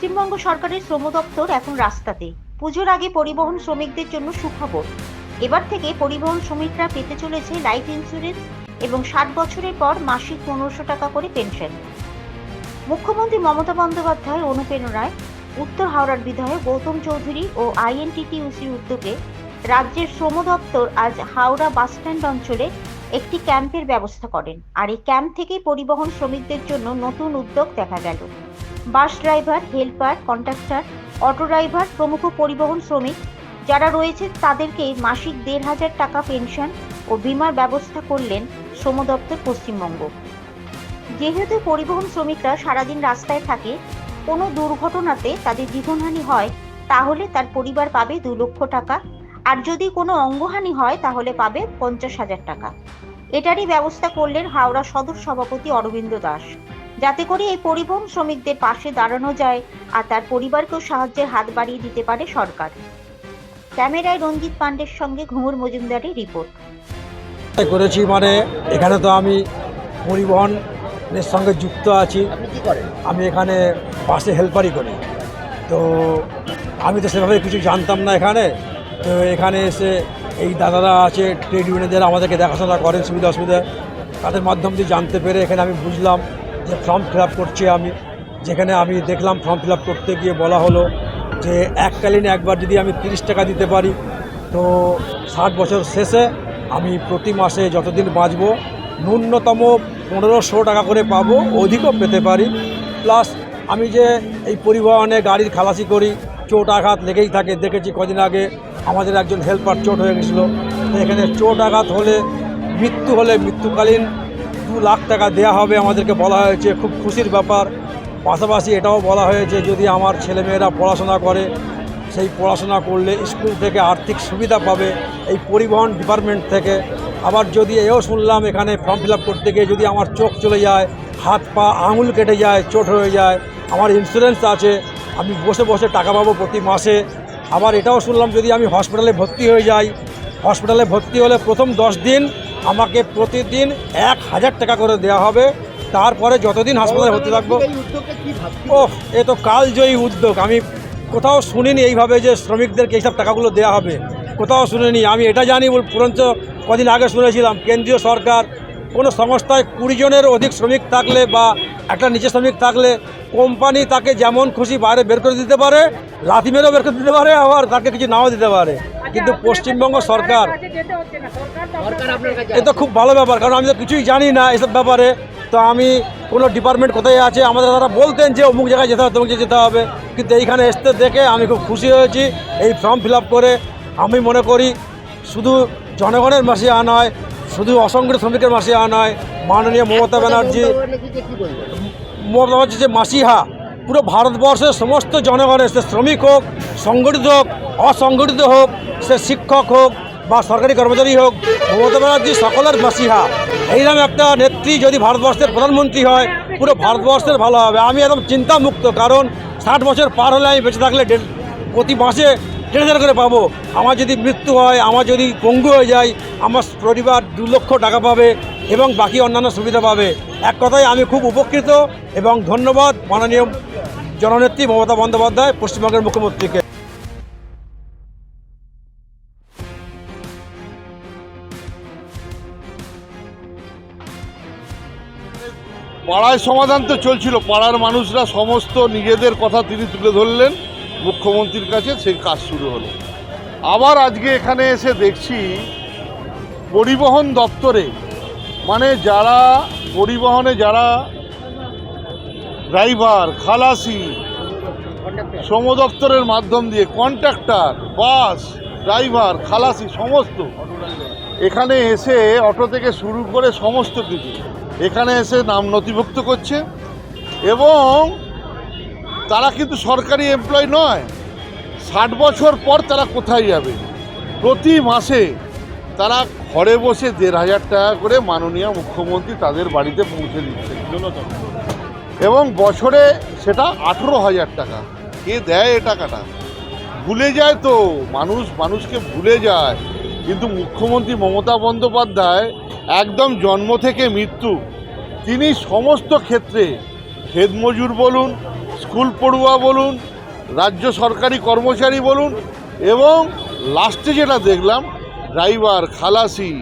পশ্চিমবঙ্গ সরকারের শ্রম দপ্তর এখন রাস্তাতে। পুজোর আগে পরিবহন শ্রমিকদের জন্য সুখবর। এবার থেকে পরিবহন শ্রমিকরা পেতে চলেছে লাইফ ইন্স্যুরেন্স এবং ষাট বছরের পর মাসিক পনেরোশো টাকা করে পেনশন। মুখ্যমন্ত্রী মমতা বন্দ্যোপাধ্যায়ের অনুপ্রেরণায় উত্তর হাওড়ার বিধায়ক গৌতম চৌধুরী ও আইএনটিটিউসির উদ্যোগে রাজ্যের শ্রম দপ্তর আজ হাওড়া বাসস্ট্যান্ড অঞ্চলে একটি ক্যাম্পের ব্যবস্থা করেন। আর এই ক্যাম্প থেকেই পরিবহন শ্রমিকদের জন্য নতুন উদ্যোগ দেখা গেল। Bus driver, helper, conductor, auto driver, প্রমুখ পরিবহন শ্রমিক যারা রয়েছে তাদেরকে মাসিক দেড় হাজার টাকা পেনশন ও বিমার ব্যবস্থা করলেন শ্রম দপ্তর পশ্চিমবঙ্গ। যেহেতু পরিবহন শ্রমিকরা সারাদিন রাস্তায় থাকে, কোনো দুর্ঘটনাতে তাদের জীবনহানি হয়, তাহলে তার পরিবার পাবে দু লক্ষ টাকা। আর যদি কোনো অঙ্গহানি হয়, তাহলে পাবে পঞ্চাশ হাজার টাকা। এটারই ব্যবস্থা করলেন হাওড়া সদর সভাপতি অরবিন্দ দাস। যাতে করে এই পরিবহন শ্রমিকদের পাশে দাঁড়ানো যায় আর তার পরিবারকেও সাহায্যের হাত বাড়িয়ে দিতে পারে সরকার। ক্যামেরায় রঞ্জিত পান্ডের সঙ্গে ঘুঙুর মজুমদারের রিপোর্ট। তাই করেছি মানে এখানে তো আমি পরিবহনের সঙ্গে যুক্ত আছি। আমি এখানে বাসে হেল্পারই করি। তো আমি তো সেভাবে কিছু জানতাম না এখানে। তো এখানে এসে এই দাদারা আছে ট্রেড ইউনিয়নদের আমাদেরকে দেখাশোনা করেন সুবিধা অসুবিধা। তাদের মাধ্যম দিয়ে জানতে পেরে এখানে আমি বুঝলাম। যে ফর্ম ফিল করছি আমি, যেখানে আমি দেখলাম ফর্ম ফিল করতে গিয়ে বলা হলো যে এককালীন একবার যদি আমি তিরিশ টাকা দিতে পারি, তো ষাট বছর শেষে আমি প্রতি মাসে যতদিন বাঁচব, ন্যূনতম পনেরোশো টাকা করে পাবো, অধিকও পেতে পারি। প্লাস আমি যে এই পরিবহনে গাড়ির খালাসি করি, চোট আঘাত লেগেই থাকে, দেখেছি কদিন আগে আমাদের একজন হেল্পার চোট হয়ে গেছিল। এখানে চোট আঘাত হলে, মৃত্যু হলে মৃত্যুকালীন দু লাখ টাকা দেয়া হবে আমাদেরকে বলা হয়েছে, খুব খুশির ব্যাপার। পাশাপাশি এটাও বলা হয়েছে, যদি আমার ছেলেমেয়েরা পড়াশোনা করে, সেই পড়াশোনা করলে স্কুল থেকে আর্থিক সুবিধা পাবে, এই পরিবহন ডিপার্টমেন্ট থেকে। আবার যদি এও শুনলাম এখানে ফর্ম ফিল করতে গিয়ে যদি আমার চোখ চলে যায়, হাত পা, আঙুল কেটে যায়, চোট হয়ে যায়, আমার ইন্স্যুরেন্স আছে, আমি বসে বসে টাকা পাবো প্রতি মাসে। আবার এটাও শুনলাম যদি আমি হসপিটালে ভর্তি হয়ে যাই হসপিটালে ভর্তি হলে প্রথম দশ দিন আমাকে প্রতিদিন এক হাজার টাকা করে দেওয়া হবে। তারপরে যতদিন হাসপাতালে ভর্তি থাকব। ওহ, এ তো কালজয়ী উদ্যোগ। আমি কোথাও শুনিনি এইভাবে যে শ্রমিকদেরকে এইসব টাকাগুলো দেওয়া হবে। কোথাও শুনিনি। আমি এটা জানি পুরঞ্চ কদিন আগে শুনেছিলাম, কেন্দ্রীয় সরকার কোনো সংস্থায় কুড়ি জনের অধিক শ্রমিক থাকলে বা একটা নিচে শ্রমিক থাকলে কোম্পানি তাকে যেমন খুশি বাইরে বের করে দিতে পারে, লাথি মেরেও বের করে দিতে পারে, আবার তাকে কিছু নাও দিতে পারে। কিন্তু পশ্চিমবঙ্গ সরকার সরকার আপনার কাছে এ তো খুব ভালো ব্যাপার কারণ আমি তো কিছুই জানি না এসব ব্যাপারে। তো আমি কোনো ডিপার্টমেন্ট কোথায় আছে? আমাদের তারা বলতেন যে অমুক জায়গায় যেতে হবে তমুক যেতে হবে। কিন্তু এইখানে আসতে দেখে আমি খুব খুশি হয়েছি এই ফর্ম ফিল করে। আমি মনে করি শুধু জনগণের মাসে নয় শুধু অসংগঠিত শ্রমিকের মাসে নয় মাননীয় মমতা ব্যানার্জি মমতা ব্যানার্জি যে মাসিহা পুরো ভারতবর্ষের সমস্ত জনগণের সে শ্রমিক হোক সংগঠিত হোক অসংগঠিত হোক সে শিক্ষক হোক বা সরকারি কর্মচারী হোক, মমতা ব্যানার্জি সকলের মাসিহা। এইরকম একটা নেত্রী যদি ভারতবর্ষের প্রধানমন্ত্রী হয়, পুরো ভারতবর্ষের ভালো হবে। আমি একদম চিন্তামুক্ত, কারণ ষাট বছর পার হলে আমি বেঁচে থাকলে প্রতি মাসে দেড় হাজার করে পাবো। আমার যদি মৃত্যু হয়, আমার যদি পঙ্গু হয়ে যায়, আমার পরিবার দু লক্ষ টাকা পাবে এবং বাকি অন্যান্য সুবিধা পাবে। এক কথায় আমি খুব উপকৃত এবং ধন্যবাদ মাননীয় জননেত্রী মমতা বন্দ্যোপাধ্যায় পশ্চিমবঙ্গের মুখ্যমন্ত্রীকে। পাড়ায় সমাধান তো চলছিল, পাড়ার মানুষরা সমস্ত নিজেদের কথা তিনি তুলে ধরলেন, মুখ্যমন্ত্রীর কাছে সেই কাজ শুরু হলো। আবার আজকে এখানে এসে দেখছি, পরিবহন দপ্তরে মানে যারা পরিবহনে যারা ড্রাইভার, খালাসি, শ্রম দপ্তরের মাধ্যম দিয়ে কন্ট্রাক্টর, বাস, ড্রাইভার, খালাসি, সমস্ত, এখানে এসে অটো থেকে শুরু করে সমস্ত কিছু। এখানে এসে নাম নথিভুক্ত করছে এবং তারা কিন্তু সরকারি এমপ্লয় নয়। ষাট বছর পর তারা কোথায় যাবে? প্রতি মাসে তারা ঘরে বসে দেড় হাজার টাকা করে মাননীয় মুখ্যমন্ত্রী তাদের বাড়িতে পৌঁছে দিচ্ছে। এবং বছরে সেটা আঠেরো হাজার টাকা। কে দেয় এ টাকাটা? ভুলে যায় তো। মানুষ মানুষকে ভুলে যায়। কিন্তু মুখ্যমন্ত্রী মমতা বন্দ্যোপাধ্যায় একদম জন্ম থেকে মৃত্যু। তিনি সমস্ত ক্ষেত্রে খেদমজুর বলুন, স্কুল পড়ুয়া বলুন, রাজ্য সরকারি কর্মচারী বলুন এবং লাস্টে যেটা দেখলাম ড্রাইভার খালাসি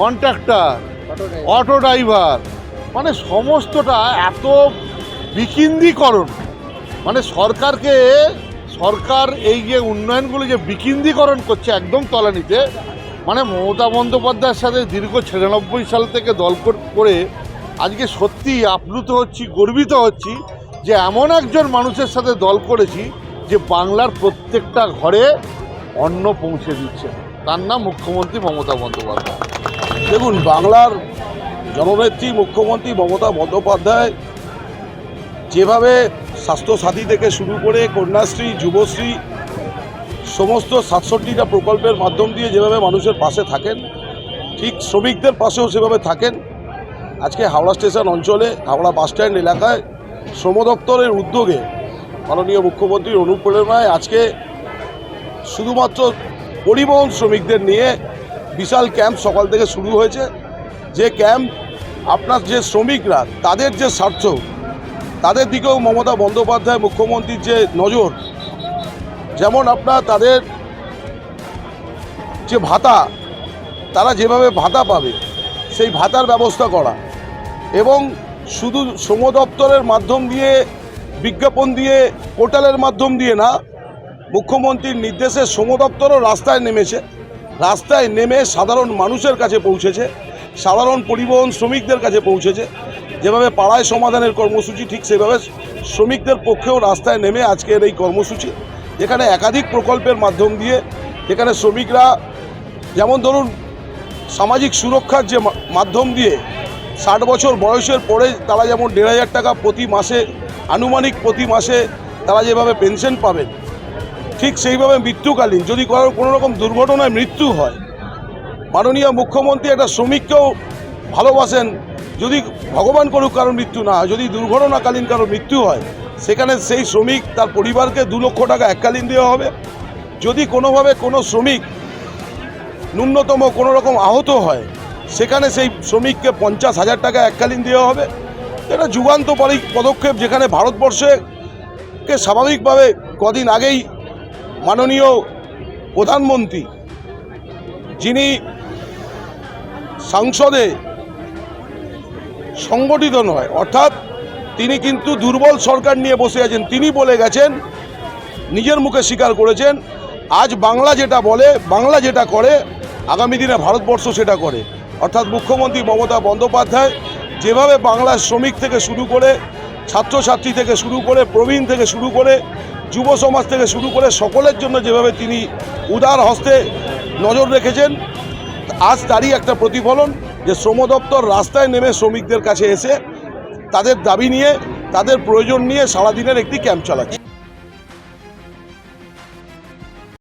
কন্ট্রাক্টর অটো ড্রাইভার মানে সমস্তটা এত বিকেন্দ্রীকরণ। মানে সরকারকে সরকার এই যে উন্নয়নগুলো যে বিকেন্দ্রীকরণ করছে একদম তলানিতে মানে মমতা বন্দ্যোপাধ্যায়ের সাথে দীর্ঘ ছিয়ানব্বই সাল থেকে দল কর- আজকে সত্যি আপ্লুত হচ্ছি, গর্বিত হচ্ছি যে এমন একজন মানুষের সাথে দল করেছি যে বাংলার প্রত্যেকটা ঘরে অন্ন পৌঁছে দিচ্ছে। তার নাম মুখ্যমন্ত্রী মমতা বন্দ্যোপাধ্যায়। দেখুন, বাংলার জননেত্রী মুখ্যমন্ত্রী মমতা বন্দ্যোপাধ্যায় যেভাবে স্বাস্থ্যসাথী থেকে শুরু করে কন্যাশ্রী, যুবশ্রী, সমস্ত সাতষট্টিটা প্রকল্পের মাধ্যম দিয়ে যেভাবে মানুষের পাশে থাকেন, ঠিক শ্রমিকদের পাশেও সেভাবে থাকেন। আজকে হাওড়া স্টেশন অঞ্চলে, হাওড়া বাসস্ট্যান্ড এলাকায় শ্রম দপ্তরের উদ্যোগে মাননীয় মুখ্যমন্ত্রীর অনুপ্রেরণায় আজকে শুধুমাত্র পরিবহন শ্রমিকদের নিয়ে বিশাল ক্যাম্প সকাল থেকে শুরু হয়েছে। যে ক্যাম্প আপনার যে শ্রমিকরা, তাদের যে স্বার্থ তাদের দিকেও মমতা বন্দ্যোপাধ্যায় মুখ্যমন্ত্রীর যে নজর, যেমন আপনার তাদের যে ভাতা, তারা যেভাবে ভাতা পাবে, সেই ভাতার ব্যবস্থা করা এবং শুধু শ্রম দপ্তরের মাধ্যম দিয়ে, বিজ্ঞাপন দিয়ে, পোর্টালের মাধ্যম দিয়ে না, মুখ্যমন্ত্রীর নির্দেশে শ্রম দপ্তরও রাস্তায় নেমেছে, রাস্তায় নেমে সাধারণ মানুষের কাছে পৌঁছেছে, সাধারণ পরিবহন শ্রমিকদের কাছে পৌঁছেছে যেভাবে পাড়ায় সমাধানের কর্মসূচি, ঠিক সেভাবে শ্রমিকদের পক্ষেও রাস্তায় নেমে আজকের এই কর্মসূচি। যেখানে একাধিক প্রকল্পের মাধ্যম দিয়ে যেখানে শ্রমিকরা যেমন ধরুন সামাজিক সুরক্ষার যে মাধ্যম দিয়ে ষাট বছর বয়সের পরে তারা যেমন দেড় হাজার টাকা প্রতি মাসে, আনুমানিক প্রতি মাসে তারা যেভাবে পেনশন পাবেন, ঠিক সেইভাবে মৃত্যুকালীন যদি কারও কোনো রকম দুর্ঘটনায় মৃত্যু হয়, মাননীয় মুখ্যমন্ত্রী একটা শ্রমিককেও ভালোবাসেন যদি ভগবান করুক কারও মৃত্যু না হয়, যদি দুর্ঘটনাকালীন কারও মৃত্যু হয়, সেখানে সেই শ্রমিক তার পরিবারকে দু লক্ষ টাকা এককালীন দেওয়া হবে। যদি কোনোভাবে কোনো শ্রমিক ন্যূনতম কোনো রকম আহত হয়, সেখানে সেই শ্রমিককে পঞ্চাশ হাজার টাকা এককালীন দেওয়া হবে। এটা যুগান্তকারী পদক্ষেপ যেখানে ভারতবর্ষে কে স্বাভাবিকভাবে কদিন আগেই মাননীয় প্রধানমন্ত্রী যিনি সংসদে সংগঠিত নয়। অর্থাৎ তিনি কিন্তু দুর্বল সরকার নিয়ে বসে আছেন। তিনি বলে গেছেন, নিজের মুখে স্বীকার করেছেন, আজ বাংলা যেটা বলে, বাংলা যেটা করে, আগামী দিনে ভারতবর্ষ সেটা করে। অর্থাৎ মুখ্যমন্ত্রী মমতা বন্দ্যোপাধ্যায় যেভাবে বাংলার শ্রমিক থেকে শুরু করে, ছাত্রছাত্রী থেকে শুরু করে, প্রবীণ থেকে শুরু করে, যুব সমাজ থেকে শুরু করে, সকলের জন্য যেভাবে তিনি উদার হস্তে নজর রেখেছেন, আজ তারই একটা প্রতিফলন। যে শ্রম দপ্তর রাস্তায় নেমে শ্রমিকদের কাছে এসে তাদের দাবি নিয়ে, তাদের প্রয়োজন নিয়ে সারাদিনের একটি ক্যাম্প চালাচ্ছে।